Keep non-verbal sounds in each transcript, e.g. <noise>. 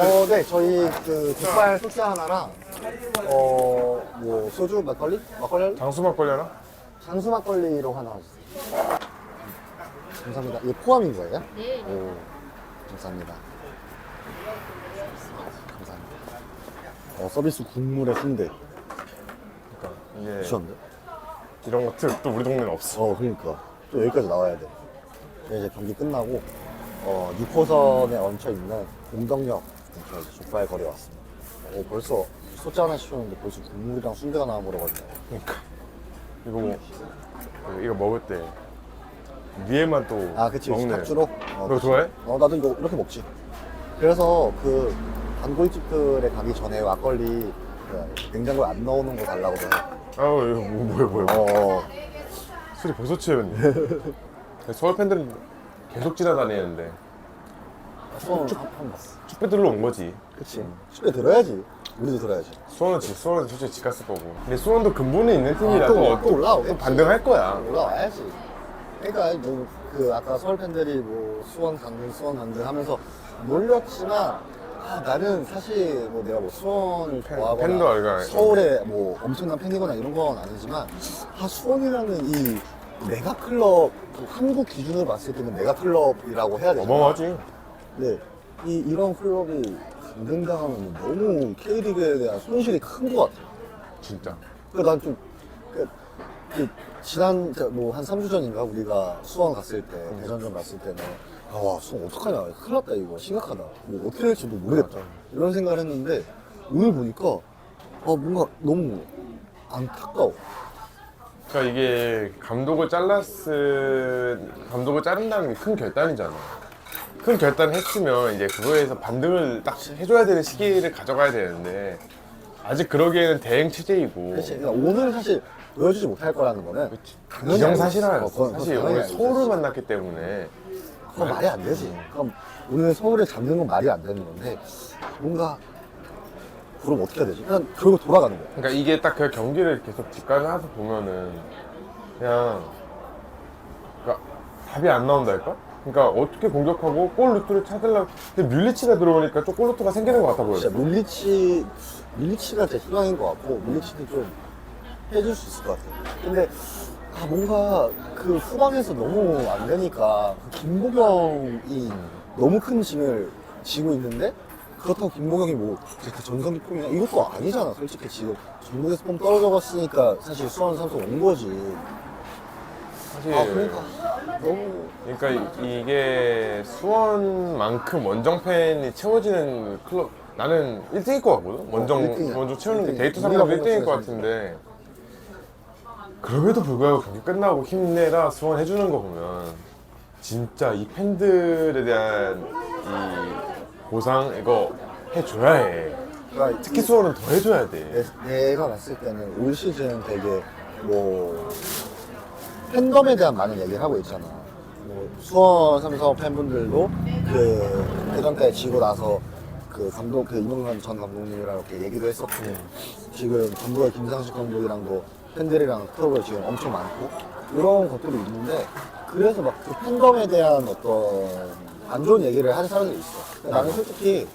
어, 네, 저희 그 족발 소스 하나랑 어, 뭐 소주 막걸리? 막걸리? 장수 막걸리 하나? 장수 막걸리로 하나 주세요. 감사합니다. 이게 포함인 거예요? 네. 오, 감사합니다. 감사합니다. 어, 서비스 국물에 순대. 그러니까 이게 미쳤는데? 이런 것들 또 우리 동네는 없어. 어, 그러니까. 또 여기까지 나와야 돼. 네, 이제 경기 끝나고, 어, 6호선에 얹혀 있는 공덕역 이제 족발 거리 왔습니다. 어, 벌써 소짜 하나 시켰는데 벌써 국물이랑 순대가 나와버려가지고. 그러니까 이거 뭐 이거 먹을 때 위에만 또 아, 그치. 먹네. 닭주로? 어, 그거 그치. 좋아해? 어, 나도 이거 이렇게 먹지. 그래서 그 단골집들에 가기 전에 막걸리 그 냉장고에 안 넣어놓은 거 달라고 해. 아우 이거 뭐, 뭐야 뭐야. 어, 술이 벌써 취했네. <laughs> 서울 팬들은 계속 지나다니는데 수원 한번 봤어. 축배들로 온 거지. 그치. 쉽게 들어야지. 우리도 들어야지. 수원은 지 수원은 솔직히 집 갔을 거고. 근데 수원도 근본에 있는 팀이라서 또, 또 올라오겠지. 또 반등할 거야. 올라와야지. 그러니까 뭐 그 아까 서울 팬들이 뭐 수원 강등 수원 강등 하면서 놀렸지만 아, 나는 사실 뭐 내가 뭐 수원을 팬- 좋아하거나 팬도 아니고 서울에 뭐 엄청난 팬이거나 이런 건 아니지만 아 수원이라는 이 메가 클럽 그 한국 기준으로 봤을 때는 메가 클럽이라고 해야 되잖아. 어마어마하지. 네. 이 이런 클럽이 강등당하면 너무 K리그에 대한 손실이 큰 것 같아. 진짜. 그러니까 난 좀 그, 그 지난 뭐 한 3주 전인가 우리가 수원 갔을 때 대전전 갔을 때는 아 와 수원 어떡하냐 큰일 났다 이거 심각하다 뭐 어떻게 될지도 모르겠다 이런 생각을 했는데 오늘 보니까 아 뭔가 너무 안타까워 그러니까 이게 감독을 잘랐을 감독을 자른다는 게 큰 결단이잖아. 큰 결단을 했으면 이제 그거에서 반등을 딱 해줘야 되는 시기를 가져가야 되는데 아직 그러기에는 대행 체제이고 그렇지 그러니까 오늘 사실 보여주지 못할 거라는 거는 당연히 알겠어. 그건- 그건 사실 당연히 오늘. 서울을 만났기 때문에 그건 말이 안 되지 그럼 오늘 서울을 잡는 건 말이 안 되는 건데 뭔가 그럼 어떻게 해야 되지? 그냥 결국 돌아가는 거야 그러니까 이게 딱 그 경기를 계속 뒷가서 보면은 그냥 그러니까 답이 안 나온달까? 그러니까 어떻게 공격하고 골 루트를 찾으려고 근데 뮬리치가 들어오니까 좀 골 루트가 생기는 것 같아 보여. 진짜 밀리치 밀리치가 제 희망인 것 같고 밀리치도 좀 해줄 수 있을 것 같아요. 근데 아 뭔가 그 후방에서 너무 안 되니까 그 김보경이 너무 큰 짐을 지고 있는데 그렇다고 김보경이 뭐 진짜 전성기 폼이나 이것도 아니잖아 솔직히 지금 전국에서 폼 떨어져 갔으니까 사실 수원 삼성 온 거지. 사실 아 그러니까 너무 그러니까 이- 이게 수원만큼 원정 팬이 채워지는 클럽 나는 1등일 것 같거든. 원정 일등이야. 원정 채우는 게 일등이야. 우리가 상으로 1등일 것 같은데 그럼에도 불구하고 경기 끝나고 힘내라 수원 해주는 거 보면 진짜 이 팬들에 대한 이 보상 이거 해줘야 해. 그러니까 특히 수원은 더 해줘야 돼. 내, 내가 봤을 때는 올 시즌 되게 뭐 팬덤에 대한 많은 얘기를 하고 있잖아. 뭐 수원 삼성 팬분들도 그 대전 때 지고 나서 그 감독 그 이명관 전 감독님이랑 이렇게 얘기도 했었고 지금 전북의 김상식 감독이랑도 팬들이랑 트러블 지금 엄청 많고 이런 것들이 있는데 그래서 막 그 팬덤에 대한 어떤 안 좋은 얘기를 하는 사람들이 있어. 근데 나는 솔직히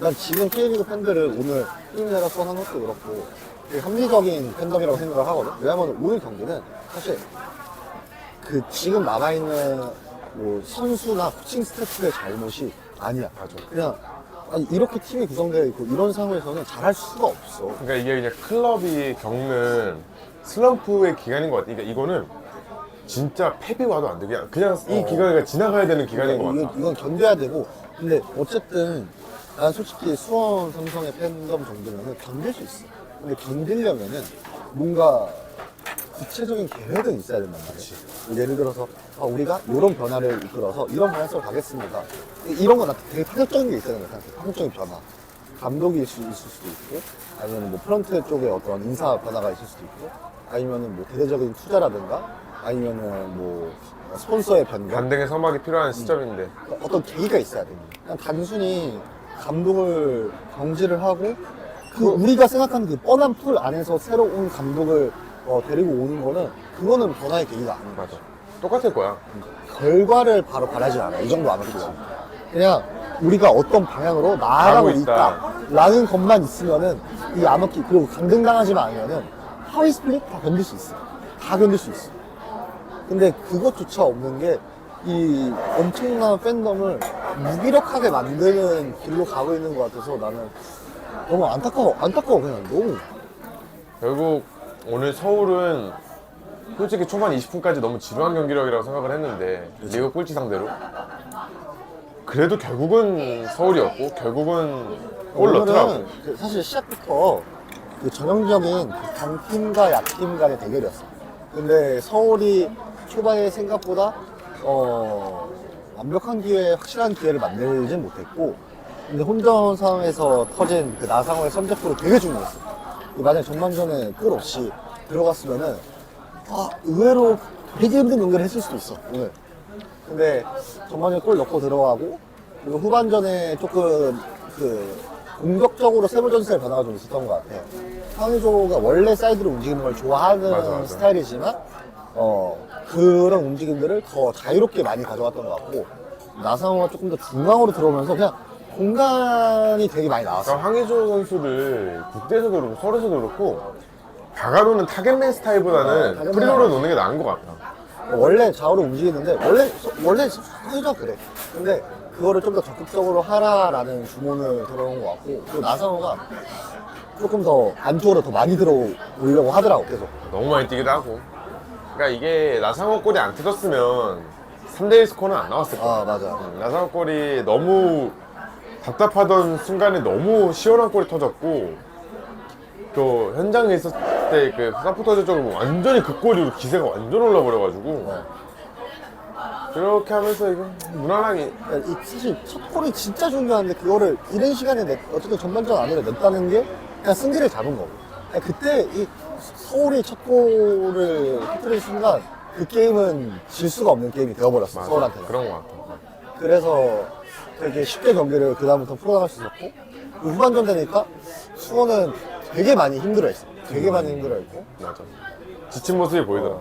난 지금 K리그 팬들을 오늘 힘내라 수원한 것도 그렇고 되게 합리적인 팬덤이라고 생각을 하거든. 왜냐면 오늘 경기는 사실 그 지금 남아있는 뭐 선수나 코칭 스태프의 잘못이 아니야. 맞아. 그냥 아니 이렇게 팀이 구성되어 있고 이런 상황에서는 잘할 수가 없어. 그러니까 이게 그냥 클럽이 겪는 슬럼프의 기간인 것 같아. 그러니까 이거는 진짜 패비 와도 안 돼. 그냥, 그냥 이 어. 기간이 지나가야 되는 기간인 것 이건, 같아. 이건 견뎌야 되고 근데 어쨌든 난 솔직히 수원 삼성의 팬덤 정도면은 견딜 수 있어 근데 견디려면은 뭔가 구체적인 계획은 있어야 된단 말이야 예를 들어서 아, 우리가 이런 변화를 이끌어서 이런 방향으로 가겠습니다. 이런 거나 되게 파격적인 게 있어야 된다 생각해 파격적인 변화. 감독이 있을, 있을 수도 있고 아니면 뭐 프런트 쪽에 어떤 인사 변화가 있을 수도 있고 아니면은 뭐 대대적인 투자라든가 아니면은 뭐 스폰서의 변경. 반등의 서막이 필요한 시점인데. 어떤 계기가 있어야 됩니다. 그냥 단순히 감독을 경질을 하고 그 우리가 생각하는 그 뻔한 풀 안에서 새로운 감독을 어, 데리고 오는 거는 그거는 변화의 계기가 아닌 거야. 맞아. 똑같을 거야. 결과를 바로 바라지 않아. 이 정도 안 하고 그냥 우리가 어떤 방향으로 나아가고 가고 있다. 있다 라는 것만 있으면은 이 암흑기 그리고 강등당하지만 않으면은 하위 스플릿 다 견딜 수 있어. 다 견딜 수 있어. 근데 그것조차 없는 게 이 엄청난 팬덤을 무기력하게 만드는 길로 가고 있는 것 같아서 나는 너무 안타까워, 안타까워 그냥 너무. 결국 오늘 서울은 솔직히 초반 20분까지 너무 지루한 경기력이라고 생각을 했는데 리그 꼴찌 상대로 그래도 결국은 서울이었고 결국은 골 넣더라고 오늘은 그 사실 시작부터 그 전형적인 그 강팀과 약팀 간의 대결이었어. 근데 서울이 초반에 생각보다 어, 완벽한 기회, 확실한 기회를 만들진 못했고, 근데 혼전 상황에서 터진 그 나상호의 선제골이 되게 중요했어. 만약 전반전에 골 없이 들어갔으면은 아, 의외로 되게 힘든 연결을 했을 수도 있어 오늘. 근데 전반전에 골 넣고 들어가고 그리고 후반전에 조금 그 공격적으로 세부 전술의 변화가 좀 있었던 것 같아. 황의조가 원래 사이드로 움직이는 걸 좋아하는 맞아, 맞아. 스타일이지만 어 그런 움직임들을 더 자유롭게 많이 가져갔던 것 같고 나상호가 조금 더 중앙으로 들어오면서 그냥 공간이 되게 많이 나왔어. 그러니까 황의조 선수를 국대에서도 그렇고 서울에서도 그렇고 다가노는 타겟맨 스타일보다는 어, 타겟맨. 프리로를 노는 게 나은 것 같아 원래 좌우로 움직이는데 원래 원래 황의조가 그래. 근데 그거를 좀 더 적극적으로 하라라는 주문을 들어온 것 같고 그리고 나상호가 조금 더 안쪽으로 더 많이 들어오려고 하더라고 계속. 너무 많이 뛰기도 하고 그러니까 이게 나상호 골이 안 터졌으면 3대1 스코어는 안 나왔을 거야 아 맞아. 음, 나상호 골이 너무 답답하던 순간에 너무 시원한 골이 터졌고 또 현장에 있었을 때 그 사포터즈 쪽으로 완전히 그 골이 기세가 완전 올라버려가지고 그렇게 하면서 이거 무난하게 이 사실 첫 골이 진짜 중요한데 그거를 이른 시간에 냈, 어쨌든 전반전 안으로 냈다는 게 그냥 승기를 잡은 거고. 그냥 그때 이 서울이 첫 골을 터뜨린 순간 그 게임은 질 수가 없는 게임이 되어버렸어 맞아 서울한테는. 그런 것 같아 그래서 되게 쉽게 경기를 그다음부터 풀어나갈 수 있었고 그 후반전 되니까 수원은 되게 많이 힘들어했어. 되게 많이 힘들어했고 맞아 지친 모습이 보이더라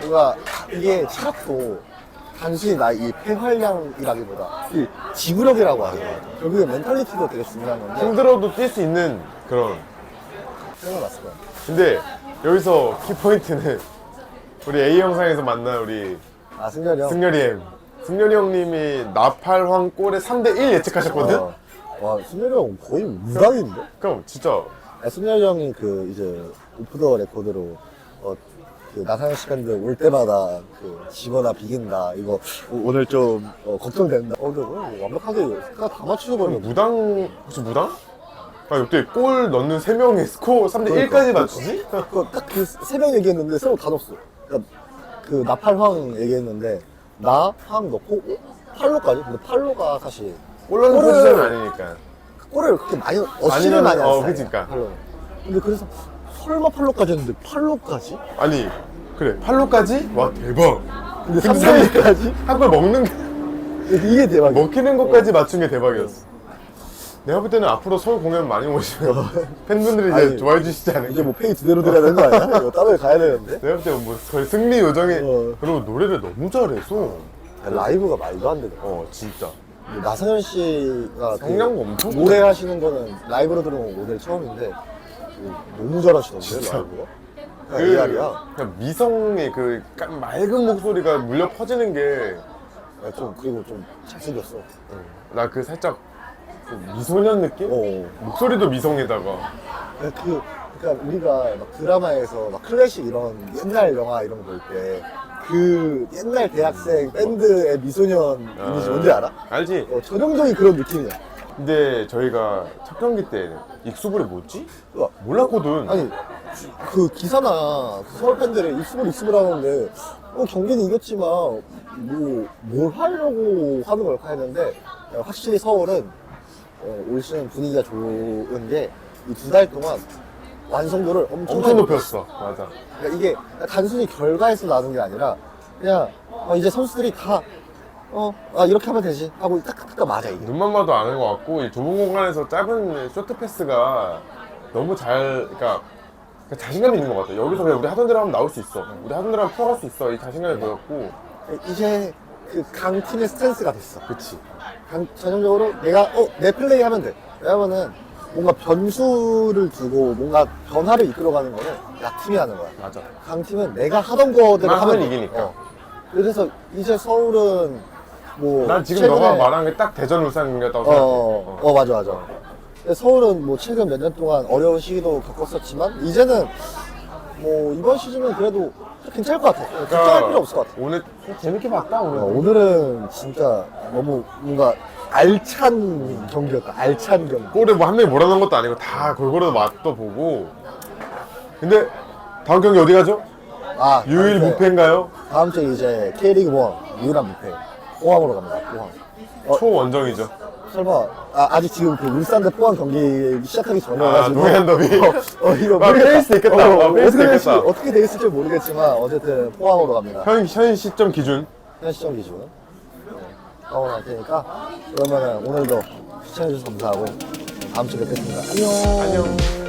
뭔가 이게 체력도 단순히 나이 폐활량이라기보다 이 지구력이라고 하더라고요. 결국에 멘탈리티도 되게 중요한 건데 힘들어도 뛸 수 있는 그런 생각났을 거야. 근데 여기서 키포인트는 우리 A 영상에서 만난 우리 아 승렬이 형. 승렬이 형 승렬이 형님이 나팔황 골에 3대1 예측하셨거든? 어, 와 승렬이 형 거의 무당인데? 그럼 진짜 아, 승렬이 형이 그 이제 오프더 레코드로 어, 그 나상현 시간들 올 때마다 그 지거나 비긴다 이거 오- 오늘 좀 어, 걱정된다. 어, 근데 오늘 완벽하게 다 맞추셔버려. 무당 혹시 무당? 아 이때 골 넣는 3명이 스코어 3대 1까지 그러니까. 맞추지? 딱그 세 명 얘기했는데 세명다 넣었어. 그러니까 그 나팔황 얘기했는데 나, 황 넣고 어? 팔로까지? 근데 팔로가 사실 골 넣는 골을- 포지션은 아니니까 골을 그렇게 많이 어시를 많이 어, 안 그러니까. 팔로. 근데 그래서 설마 팔로까지 했는데 팔로까지? 아니 그래 팔로까지? 와 대박 근데 근데 3대까지? 한골 먹는 게 이게 대박이야. 먹히는 것까지 맞춘 게 대박이었어 내가 볼 때는 앞으로 서울 공연 많이 오시면 팬분들이 이제 아니, 좋아해 주시지 않을까 이제 뭐 페이 두 대로 드려야 되는 거 아니야? <laughs> 이거 따로 가야 되는데. 내가 볼 때는 뭐 거의 승리 요정에 어. 그리고 노래를 너무 잘해서 라이브가 말도 안 되네. 어 진짜 나성현 씨가 그 성량도 엄청 노래 하시는 거는 라이브로 들어본 거 오늘 처음인데 너무 잘하시던데 진짜. 라이브가. 그 그냥 AR이야. 그냥 미성의 그 깐- 맑은 목소리가 물려 퍼지는 게 좀 그리고 좀 잘생겼어. 나 그 살짝 그 미소년 느낌? 어. 목소리도 미성에다가 그 그러니까 우리가 막 드라마에서 막 클래식 이런 옛날 영화 이런 거볼때그 옛날 대학생 밴드의 미소년 이미지 뭔지 알아? 알지? 어, 전형적인 그런 느낌이야. 근데 저희가 첫 경기 때 익수불이 뭐지? 그거 몰랐거든 아니 그 기사나 그 서울 팬들이 입수을 입수을 하는데 어, 경기는 이겼지만 뭐 뭘 하려고 하는 걸까 했는데 어, 확실히 서울은 어, 올 시즌 분위기가 좋은 게 이 두 달 동안 완성도를 엄청, 엄청 높였어 맞아. 그러니까 이게 단순히 결과에서 나는 게 아니라 그냥 어, 이제 선수들이 다 어, 아, 이렇게 하면 되지 하고 딱딱딱 맞아 이게. 눈만 봐도 아는 것 같고 이 좁은 공간에서 짧은 쇼트 패스가 너무 잘 그러니까 그러니까 자신감이 있는 것 같아. 여기서 그냥 우리 하던 대로 하면 나올 수 있어. 우리 하던 대로 하면 풀어갈 수 있어. 이 자신감이 보였고. 이제 그 강팀의 스탠스가 됐어. 그치. 강- 전형적으로 내가 어 내 플레이 하면 돼. 왜냐면은 뭔가 변수를 두고 뭔가 변화를 이끌어가는 거는 약팀이 하는 거야. 맞아. 강팀은 내가 하던 거대로 만 하면 하면 돼. 이기니까. 어. 그래서 이제 서울은 뭐 난 지금 최근에- 너가 말한 게 딱 대전 울산 경기였다고 어, 생각해. 어, 어, 맞아 맞아. 근데 서울은 뭐 최근 몇 년 동안 어려운 시기도 겪었었지만 이제는 뭐 이번 시즌은 그래도 괜찮을 것 같아. 걱정할 필요 없을 것 같아. 오늘 재밌게 봤다 오늘. 어, 오늘은 진짜 너무 뭔가 알찬 경기였다. 알찬 경기. 골에 뭐 한 명이 몰아넣은 것도 아니고 다 골고루 맛도 보고. 근데 다음 경기 어디 가죠? 아, 유일 주에- 무패인가요? 다음 주에 이제 K리그 1 유일한 무패 포항으로 갑니다. 포항. 어, 초원정이죠. 설마 아, 아직 지금 그 울산 대 포항 경기 시작하기 아, 전이어가지고 동해안 더비. 어, 어, 이거 아, 모르겠다. 페일 수도 있겠다. 어, 아, 페일 수도 어떻게 될지 있겠다. 어떻게 되겠을지 모르겠지만 어쨌든 포항으로 갑니다. 현, 현 시점 기준. 현 시점 기준. 떠할 테니까 그러면은 오늘도 시청해주셔서 감사하고 다음 주에 뵙겠습니다. 안녕. 안녕.